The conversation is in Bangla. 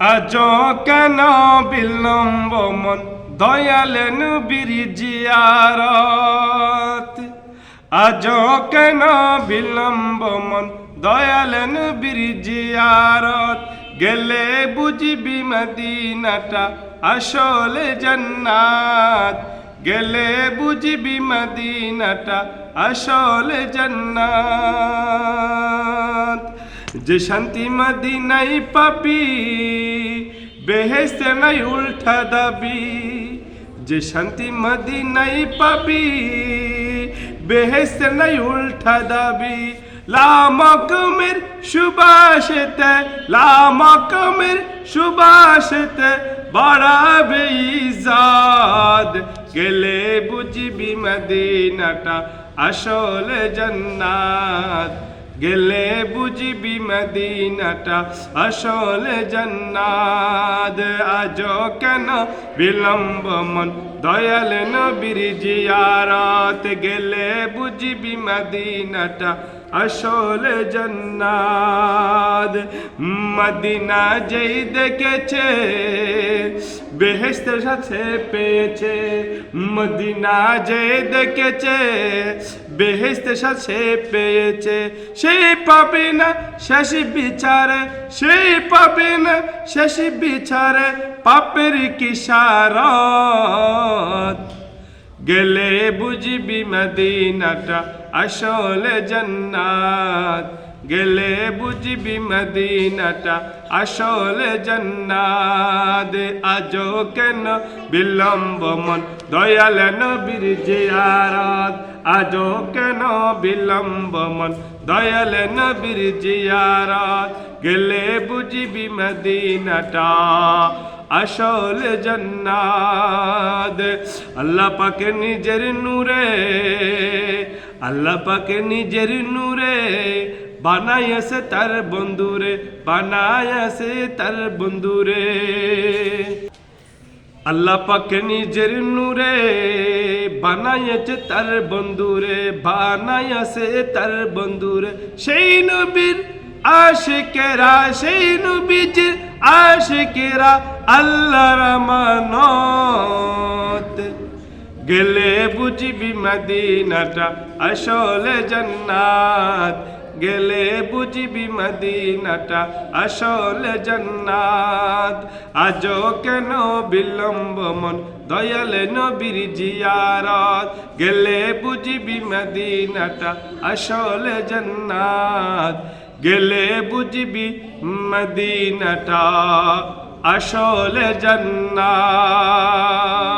আজ কেন বিলম্ব মন? দয়ালেন বীর জিয়ারত। আজ কেন বিলম্ব মন? দয়ালেন বীর জিয়ারত। গেলে বুঝবি মদিনাটা আসলে জান্নাত। গেলে বুঝবি মদিনাটা আসলে জান্নাত। যে শান্তি মদিনাই পাবি বেহেস্তে নাই উল্টা দাবি। যে শান্তি মদিনাই পাবি বেহেস্তে নাই উল্টা দাবি। লামকমের সুবাসেতে লামকমের সুবাসেতে বাড়াবে ইজাদ। গেলে বুঝবি মদিনাটা আসলে জান্নাত। গেলে বুঝবি মদিনাটা, আসল জন্নাদ আজ কেন বিলম্ব মন? দয়াল নবীর জিয়ারত। গেলে বুঝবি মদিনাটা আসলে জান্নাত। মদিনা যেই দেখেছে বেহেস্তের সাথে পেয়েছে। মদিনা যে দেখেছে বেহেস্তের সাথে পেয়েছে। সেই পাবে না শেষ বিচারে, সেই পাবে না শেষ বিচারে পাপের কিসারত। গেলে বুঝবি মদিনাটা আসলে জান্নাত। গেলে বুঝবি মদিনাটা, আসলে জান্নাত। আজও কেন বিলম্ব মন? দয়াল নবীর জিয়ারত। আজও কেন বিলম্ব মন? দয়াল নবীর জিয়ারত। গেলে বুঝবি মদিনাটা, আসল জন্নাদ আল্লাহ পাকে নিজের নূরে, আল্লাহ পাকে নিজের নূরে বানাইছে তার বন্ধুরে বানাইছে তার বন্ধুরে। আল্লাহ পাকে নিজের নূরে বানাইছে তার বন্ধুরে বানাইছে তার বন্ধুরে। সেই নবীর আশিকেরা, সেই নবীজির আশিকেরা আল্লাহর আমানত। গেলে বুঝবি মদিনাটা আসলে জান্নাত। গেলে বুঝবি মদিনাটা আসলে জান্নাত। আজও কেন বিলম্ব মন, দয়াল নবীর জিয়ারত। গেলে বুঝবি মদিনাটা আসলে জান্নাত। গেলে বুঝবি মদিনাটা আসলে জান্নাত।